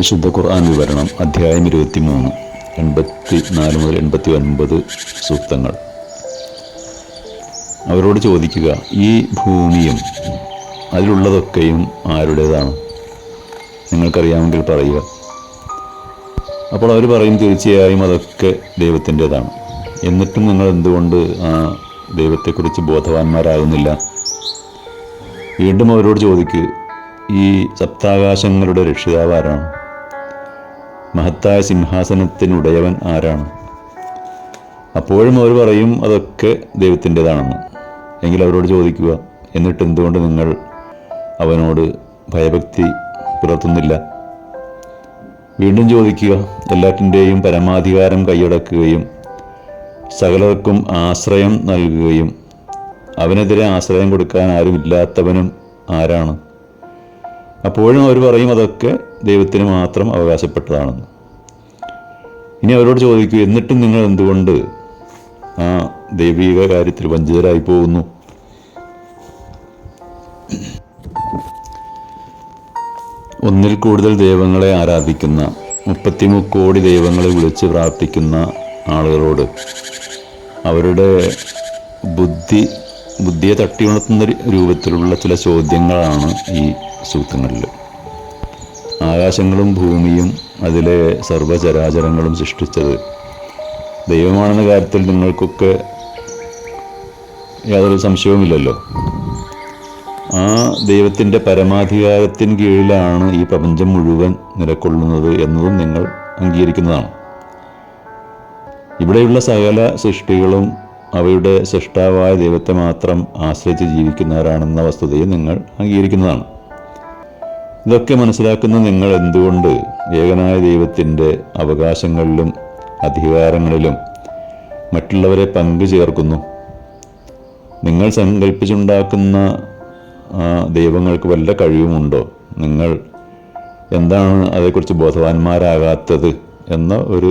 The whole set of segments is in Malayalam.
വിശുദ്ധ ഖുർആൻ വിവരണം അധ്യായം ഇരുപത്തി മൂന്ന് എൺപത്തി നാല് മുതൽ എൺപത്തി ഒൻപത് സൂക്തങ്ങൾ. അവരോട് ചോദിക്കുക ഈ ഭൂമിയും അതിലുള്ളതൊക്കെയും ആരുടേതാണ്? നിങ്ങൾക്കറിയാമെങ്കിൽ പറയുക. അപ്പോൾ അവർ പറയും തീർച്ചയായും അതൊക്കെ ദൈവത്തിന്റെതാണ്. എന്നിട്ടും നിങ്ങൾ എന്തുകൊണ്ട് ആ ദൈവത്തെക്കുറിച്ച് ബോധവാന്മാരാകുന്നില്ല? വീണ്ടും അവരോട് ചോദിക്കുക ഈ സപ്താകാശങ്ങളുടെ രക്ഷിതാവ് ആരാണ് മഹത്തായ സിംഹാസനത്തിനുടയവൻ ആരാണ്? അപ്പോഴും അവർ പറയും അതൊക്കെ ദൈവത്തിന്റെതാണെന്ന്. എങ്കിൽ അവരോട് ചോദിക്കുക എന്നിട്ട് എന്തുകൊണ്ട് നിങ്ങൾ അവനോട് ഭയഭക്തി പുലർത്തുന്നില്ല? വീണ്ടും ചോദിക്കുക എല്ലാറ്റിന്റെയും പരമാധികാരം കൈയടക്കുകയും സകലർക്കും ആശ്രയം നൽകുകയും അവനെതിരെ ആശ്രയം കൊടുക്കാൻ ആരുമില്ലാത്തവനും ആരാണ്? അപ്പോഴും അവർ പറയും അതൊക്കെ ദൈവത്തിന് മാത്രം അവകാശപ്പെട്ടതാണെന്ന്. ഇനി അവരോട് ചോദിക്കൂ എന്നിട്ടും നിങ്ങൾ എന്തുകൊണ്ട് ആ ദൈവിക കാര്യത്തിൽ വഞ്ചിതരായി പോകുന്നു? ഒന്നിൽ കൂടുതൽ ദൈവങ്ങളെ ആരാധിക്കുന്ന മുപ്പത്തിമുക്കോടി ദൈവങ്ങളെ വിളിച്ച് പ്രാർത്ഥിക്കുന്ന ആളുകളോട് അവരുടെ ബുദ്ധി ബുദ്ധിയെ തട്ടി ഉണർത്തുന്ന രൂപത്തിലുള്ള ചില ചോദ്യങ്ങളാണ് ഈ സൂക്തങ്ങളിൽ ആകാശങ്ങളും ഭൂമിയും അതിലെ സർവചരാചരങ്ങളും സൃഷ്ടിച്ചത് ദൈവമാണെന്ന കാര്യത്തിൽ നിങ്ങൾക്കൊക്കെ യാതൊരു സംശയവുമില്ലല്ലോ? ആ ദൈവത്തിന്റെ പരമാധികാരത്തിന് കീഴിലാണ് ഈ പ്രപഞ്ചം മുഴുവൻ നിലകൊള്ളുന്നത് എന്നതും നിങ്ങൾ അംഗീകരിക്കുന്നതാണ്. ഇവിടെയുള്ള സകല സൃഷ്ടികളും അവയുടെ സൃഷ്ടാവായ ദൈവത്തെ മാത്രം ആശ്രയിച്ച് ജീവിക്കുന്നവരാണെന്ന വസ്തുതയും നിങ്ങൾ അംഗീകരിക്കുന്നതാണ്. ഇതൊക്കെ മനസ്സിലാക്കുന്ന നിങ്ങൾ എന്തുകൊണ്ട് ഏകനായ ദൈവത്തിന്റെ അവകാശങ്ങളിലും അധികാരങ്ങളിലും മറ്റുള്ളവരെ പങ്കു ചേർക്കുന്നു? നിങ്ങൾ സങ്കല്പിച്ചുണ്ടാക്കുന്ന ദൈവങ്ങൾക്ക് വല്ല കഴിവുമുണ്ടോ? നിങ്ങൾ എന്താണ് അതേക്കുറിച്ച് ബോധവാന്മാരാകാത്തത് എന്ന ഒരു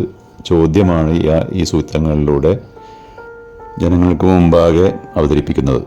ചോദ്യമാണ് ഈ സൂത്രങ്ങളിലൂടെ ജനങ്ങൾക്ക് മുമ്പാകെ അവതരിപ്പിക്കുന്നത്.